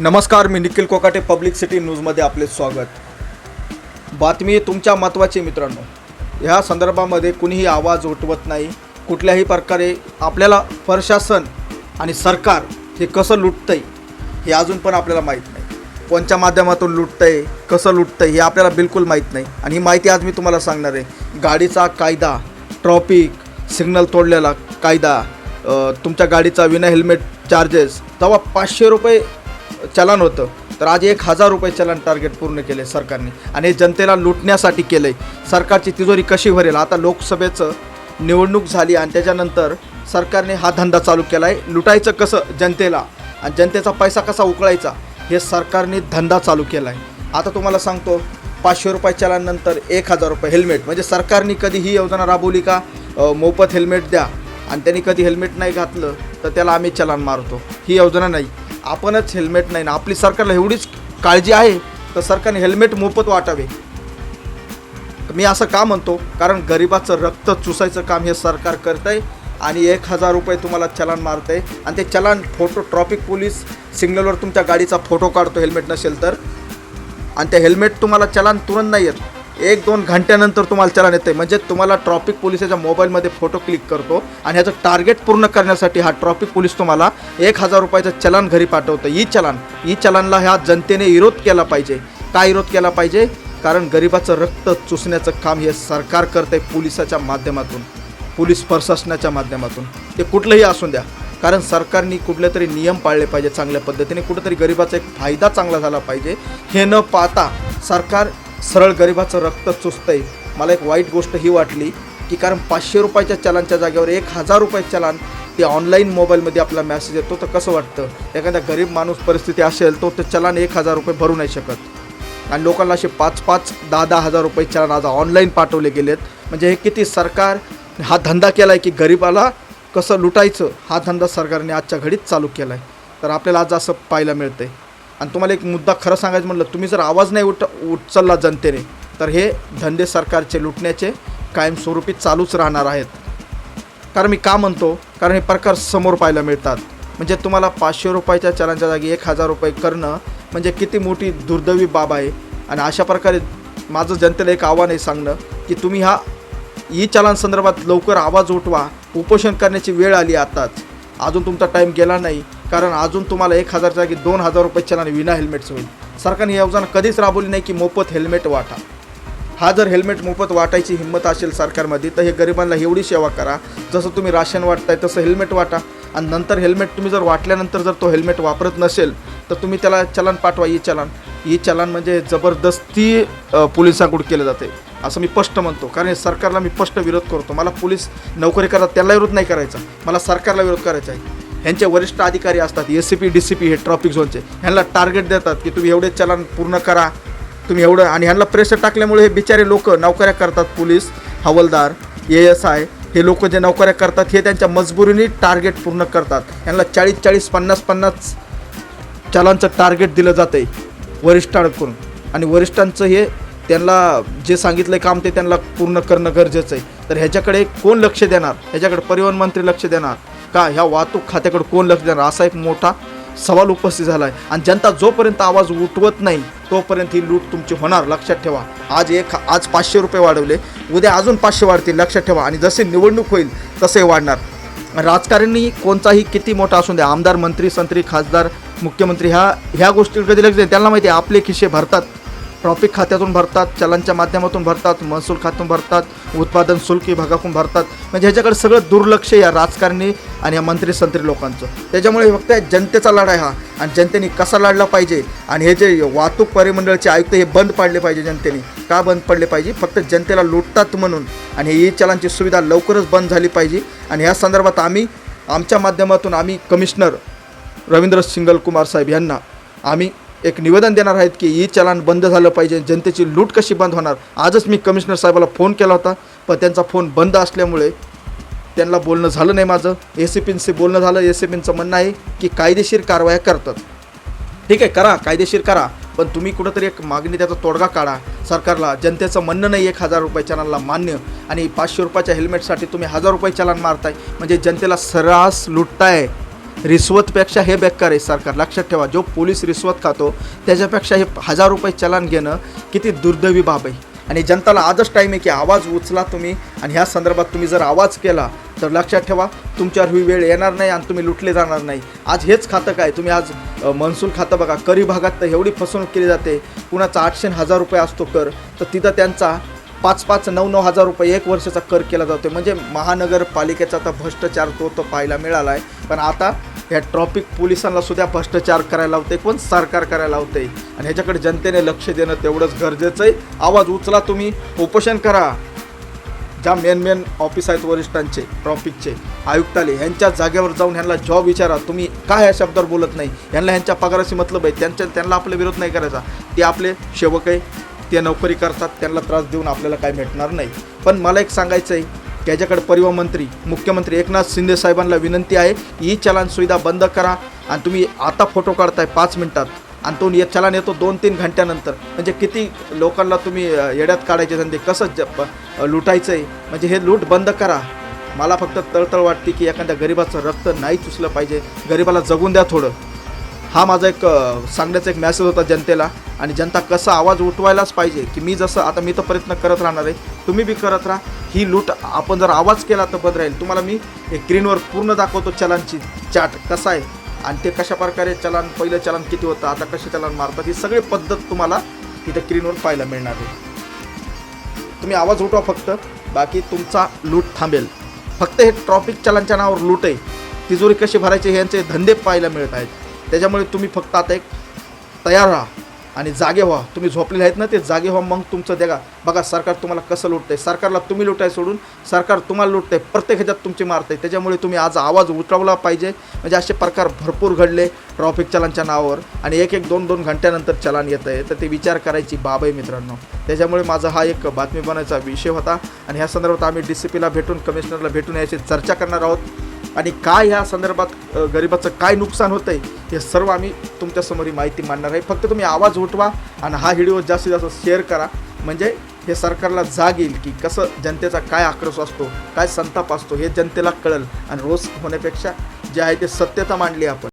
नमस्कार मी Nikhil Kokate public city न्यूजमध्ये आपले स्वागत. बातमी तुमच्या महत्त्वाची मित्रांनो. ह्या संदर्भामध्ये कुणीही आवाज उठवत नाही. कुठल्याही प्रकारे आपल्याला प्रशासन आणि सरकार हे कसं लुटतं आहे हे अजून पण आपल्याला माहीत नाही. कोणच्या माध्यमातून लुटतं आहे कसं लुटतं आहे हे आपल्याला बिलकुल माहीत नाही. आणि ही माहिती आज मी तुम्हाला सांगणार आहे. गाडीचा कायदा ट्रॉफिक सिग्नल तोडलेला कायदा तुमच्या गाडीचा विना हेल्मेट चार्जेस तेव्हा पाचशे रुपये चलन होतं. तर आज एक हजार रुपये चलन टार्गेट पूर्ण केले सरकारने. आणि हे जनतेला लुटण्यासाठी केलं आहे सरकारची तिजोरी कशी भरेल? आता लोकसभेचं निवडणूक झाली आणि त्याच्यानंतर सरकारने हा धंदा चालू केला आहे लुटायचं कसं? जनतेला. आणि जनतेचा पैसा कसा उकळायचा? हे सरकारने धंदा चालू केला आहे आता तुम्हाला सांगतो पाचशे रुपये चलानंतर एक हजार रुपये हेल्मेट म्हणजे सरकारने कधी ही योजना राबवली का? मोफत हेल्मेट द्या. आणि त्यांनी कधी हेल्मेट नाही घातलं तर त्याला आम्ही चलान मारतो. ही योजना नाही. आपणच हेल्मेट नाही ना. आपली सरकारला एवढीच काळजी आहे तर सरकारने हेल्मेट मोफत वाटावे. मी असं का म्हणतो? कारण गरिबाचं रक्त चुसायचं काम हे सरकार करतं आहे आणि एक हजार रुपये तुम्हाला चलान मारतं आहे आणि ते चलान फोटो ट्रॉफिक पोलीस सिग्नलवर तुमच्या गाडीचा फोटो काढतो हेल्मेट नसेल तर. आणि ते हेल्मेट तुम्हाला चलान तुरंत नाही येत. एक दोन घंट्यानंतर तुम्हाला चलान येतं म्हणजे तुम्हाला ट्रॉफिक पोलिसाच्या मोबाईलमध्ये फोटो क्लिक करतो आणि ह्याचं टार्गेट पूर्ण करण्यासाठी हा ट्रॉफिक पोलीस तुम्हाला एक हजार रुपयाचं चलान घरी पाठवतं ई चलान ई चलानला ह्या जनतेने विरोध केला पाहिजे. का विरोध केला पाहिजे? कारण गरिबाचं रक्त चुसण्याचं काम हे सरकार करते आहे पोलिसाच्या माध्यमातून. पोलीस प्रशासनाच्या माध्यमातून. ते कुठलंही असून द्या. कारण सरकारने कुठले तरी नियम पाळले पाहिजे चांगल्या पद्धतीने. कुठेतरी गरिबाचा एक फायदा चांगला झाला पाहिजे. हे न पाहता सरकार सरळ गरिबाचं रक्त चुसतंय मला एक वाईट गोष्ट ही वाटली की कारण पाचशे रुपयाच्या चलानच्या जागेवर एक हजार रुपये चलान ते ऑनलाईन मोबाईलमध्ये आपला मेसेज येतो तर कसं वाटतं? एखादा गरीब माणूस परिस्थिती असेल तो ते चलान एक हजार रुपये भरू नाही शकत. आणि लोकांना असे पाच पाच दहा दहा हजार रुपये चलन आज ऑनलाईन पाठवले गेलेत. म्हणजे हे किती सरकार हा धंदा केला आहे की गरिबाला कसं लुटायचं? हा धंदा सरकारने आजच्या घडीत चालू केला आहे तर आपल्याला आज असं पाहायला मिळतं आहे आणि तुम्हाला एक मुद्दा खरं सांगायचं म्हटलं तुम्ही जर आवाज नाही उठ उचलला जनतेने तर हे धंदे सरकारचे लुटण्याचे कायमस्वरूपी चालूच राहणार आहेत. कारण मी का म्हणतो? कारण हे प्रकार समोर पाहायला मिळतात. म्हणजे तुम्हाला पाचशे रुपयाच्या चलांच्या जागी एक हजार रुपये करणं म्हणजे किती मोठी दुर्दैवी बाब आहे. आणि अशा प्रकारे माझं जनतेला एक आव्हान आहे सांगणं की तुम्ही हा ई चलान संदर्भात लवकर आवाज उठवा उपोषण करण्याची वेळ आली आताच. अजून तुमचा टाईम गेला नाही. कारण अजून तुम्हाला एक हजारच्या जागी दोन हजार रुपये चलान विना हेल्मेटचं होईल. सरकारने योजना कधीच राबवली नाही की मोफत हेल्मेट वाटा. हा जर हेल्मेट मोफत वाटायची हिंमत असेल सरकारमध्ये तर हे गरिबांना एवढी सेवा करा. जसं तुम्ही राशन वाटताय तसं हेल्मेट वाटा. आणि नंतर हेल्मेट तुम्ही जर वाटल्यानंतर जर तो हेल्मेट वापरत नसेल तर तुम्ही त्याला चलान पाठवा ई चलान. ई चलान म्हणजे जबरदस्ती पोलिसांकडून केलं जाते. असं मी स्पष्ट म्हणतो. कारण सरकारला मी स्पष्ट विरोध करतो. मला पोलीस नोकरी करतात त्याला विरोध नाही करायचा. मला सरकारला विरोध करायचा आहे. ह्यांचे वरिष्ठ अधिकारी असतात S C P D C P हे ट्रॉफिक झोनचे ह्यांना टार्गेट देतात की तुम्ही एवढे चलान पूर्ण करा. तुम्ही एवढं आणि ह्यांना प्रेशर टाकल्यामुळे हे बिचारे लोक नोकऱ्या करतात पोलीस हवालदार ए एस आय हे लोक जे नोकऱ्या करतात हे त्यांच्या मजबुरीने टार्गेट पूर्ण करतात. ह्यांना चाळीस चाळीस पन्नास पन्नास चलांचं टार्गेट दिलं जातं आहे वरिष्ठांकडून. आणि वरिष्ठांचं हे त्यांना जे सांगितलं आहे काम ते त्यांना पूर्ण करणं गरजेचं आहे. तर ह्याच्याकडे कोण लक्ष देणार? ह्याच्याकडे परिवहन मंत्री लक्ष देणार? का ह्या वाहतूक खात्याकडे कोण लक्ष देणार? असा एक मोठा सवाल उपस्थित झाला आहे आणि जनता जोपर्यंत आवाज उठवत नाही तोपर्यंत ही लूट तुमची होणार. लक्षात ठेवा. आज एक आज पाचशे रुपये वाढवले. उद्या अजून पाचशे वाढतील. लक्षात ठेवा. आणि जसे निवडणूक होईल तसे वाढणार. राजकारणी कोणताही किती मोठा असून द्या आमदार मंत्री संत्री खासदार मुख्यमंत्री ह्या ह्या गोष्टीवर कधी लक्ष देत त्यांना माहिती आहे आपले खिसे भरतात. ट्रॉफिक खात्यातून भरतात चलनच्या माध्यमातून भरतात महसूल खात्यातून भरतात उत्पादन शुल्क विभागातून भरतात. म्हणजे ह्याच्याकडे सगळं दुर्लक्ष या राजकारणी आणि या मंत्री संत्री लोकांचं. त्याच्यामुळे फक्त जनतेचा लढा हा. आणि जनतेने कसा लढला पाहिजे? आणि हे जे वाहतूक परिमंडळचे आयुक्त हे बंद पाडले पाहिजे जनतेने. का बंद पडले पाहिजे? फक्त जनतेला लुटतात म्हणून. आणि ही चलांची सुविधा लवकरच बंद झाली पाहिजे. आणि ह्या संदर्भात आम्ही आमच्या माध्यमातून आम्ही कमिशनर रवींद्र सिंगल कुमार साहेब यांना आम्ही एक निवेदन देणार आहेत की ई चलान बंद झालं पाहिजे जनतेची लूट कशी बंद होणार? आजच मी कमिशनर साहेबाला फोन केला होता पण त्यांचा फोन बंद असल्यामुळे त्यांना बोलणं झालं नाही माझं. ए सी पींशी बोलणं झालं ए सी पींचं म्हणणं आहे की कायदेशीर कारवाया करतात. ठीक आहे करा कायदेशीर करा पण तुम्ही कुठंतरी एक मागणी त्याचा तोडगा काढा. सरकारला जनतेचं म्हणणं नाही एक हजार रुपये चलानला मान्य. आणि पाचशे रुपयाच्या हेल्मेटसाठी तुम्ही हजार रुपये चलान मारताय. म्हणजे जनतेला सर्रास लुटताय. रिश्वतपेक्षा हे बेकार आहे सरकार. लक्षात ठेवा जो पोलीस रिश्वत खातो त्याच्यापेक्षा हे हजार रुपये चलान घेणं किती दुर्दैवी बाब आहे. आणि जनताला आजच टाईम आहे की आवाज उचला तुम्ही आणि ह्या संदर्भात तुम्ही जर आवाज केला तर लक्षात ठेवा तुमच्यावर ही वेळ येणार नाही आणि तुम्ही लुटले जाणार नाही. आज हेच खातं काय? तुम्ही आज महसूल खातं बघा. करी भागात तर एवढी फसवणूक केली जाते. कुणाचा आठशे हजार रुपये असतो कर तर तिथं त्यांचा पाच पाच नऊ नऊ हजार रुपये एक वर्षाचा कर केला जातो म्हणजे महानगरपालिकेचा आता भ्रष्टाचार तो तो पाहायला मिळाला आहे पण आता ह्या ट्रॉफिक पोलिसांना सुद्धा भ्रष्टाचार करायला होते पण सरकार करायला होते आणि ह्याच्याकडे जनतेने लक्ष देणं तेवढंच गरजेचं आहे. आवाज उचला तुम्ही. उपोषण करा. ज्या मेन मेन ऑफिस आहेत वरिष्ठांचे ट्रॉफिकचे आयुक्ताले ह्यांच्या जागेवर जाऊन ह्यांना जॉब विचारा. तुम्ही काय ह्या शब्दावर बोलत नाही? ह्यांना ह्यांच्या पगाराशी मतलब आहे. त्यांच्या त्यांना आपला विरोध नाही करायचा. ते आपले सेवक आहे. ते नोकरी करतात त्यांना त्रास देऊन आपल्याला काय भेटणार नाही. पण मला एक सांगायचं आहे त्याच्याकडे परिवहन मंत्री मुख्यमंत्री एकनाथ शिंदे साहेबांना विनंती आहे ही चलन सुविधा बंद करा आणि तुम्ही आता फोटो काढताय पाच मिनिटात. आणि तो ये चलन येतो दोन तीन घंट्यानंतर. म्हणजे किती लोकांना तुम्ही येड्यात काढायचे धंदे कसं ज लुटायचं आहे म्हणजे हे लूट बंद करा. मला फक्त तळतळ वाटते की एखाद्या गरिबाचं रक्त नाही चुसलं पाहिजे. गरिबाला जगून द्या थोडं. हा माझा एक सांगण्याचा एक मॅसेज होता जनतेला. आणि जनता कसा आवाज उठवायलाच पाहिजे की मी जसं आता मी तर प्रयत्न करत राहणार आहे तुम्ही बी करत राहा. ही लूट आपण जर आवाज केला तर बद राहील. तुम्हाला मी एक स्क्रीनवर पूर्ण दाखवतो चलांची चाट कसा आहे? आणि ते कशा प्रकारे चलान पहिलं चलान किती होतं आता कसे चलान मारतात ही सगळी पद्धत तुम्हाला इथं स्क्रीनवर पाहायला मिळणार आहे. तुम्ही आवाज उठवा फक्त बाकी तुमचा लूट थांबेल. फक्त हे ट्रॉफिक चलांच्या नावावर लूट आहे. तिजोरी कशी भरायची यांचे धंदे पाहायला मिळत आहेत. त्याच्यामुळे तुम्ही फक्त आता एक तयार राहा आणि जागे व्हा. तुम्ही झोपलेले आहेत ना ते जागे व्हा. मग तुमचं द्या बघा सरकार तुम्हाला कसं लुटतंय. सरकारला तुम्ही लुटाय सोडून सरकार तुम्हाला लुटतंय. प्रत्येक ह्याच्यात तुमची मारते त्याच्यामुळे तुम्ही आज आवाज उठवला पाहिजे. म्हणजे असे प्रकार भरपूर घडले ट्रॉफिक चलांच्या नावावर. आणि एक एक दोन दोन घंट्यानंतर चलान येतं आहे. तर ते विचार करायची बाब आहे मित्रांनो. त्याच्यामुळे माझा हा एक बातमी बनायचा विषय होता. आणि ह्या संदर्भात आम्ही डी सी पीला भेटून कमिशनरला भेटून याची चर्चा करणार आहोत. आणि काय ह्या संदर्भात गरिबाचं काय नुकसान होतं आहे हे सर्व आम्ही तुमच्यासमोर ही माहिती मांडणार आहे. फक्त तुम्ही आवाज उठवा आणि हा व्हिडिओ जास्तीत जास्त शेअर करा. म्हणजे हे सरकारला जाग येईल की कसं जनतेचा काय आक्रोश असतो काय संताप असतो हे जनतेला कळेल. आणि रोज होण्यापेक्षा जे आहे ते सत्यता मांडली आपण.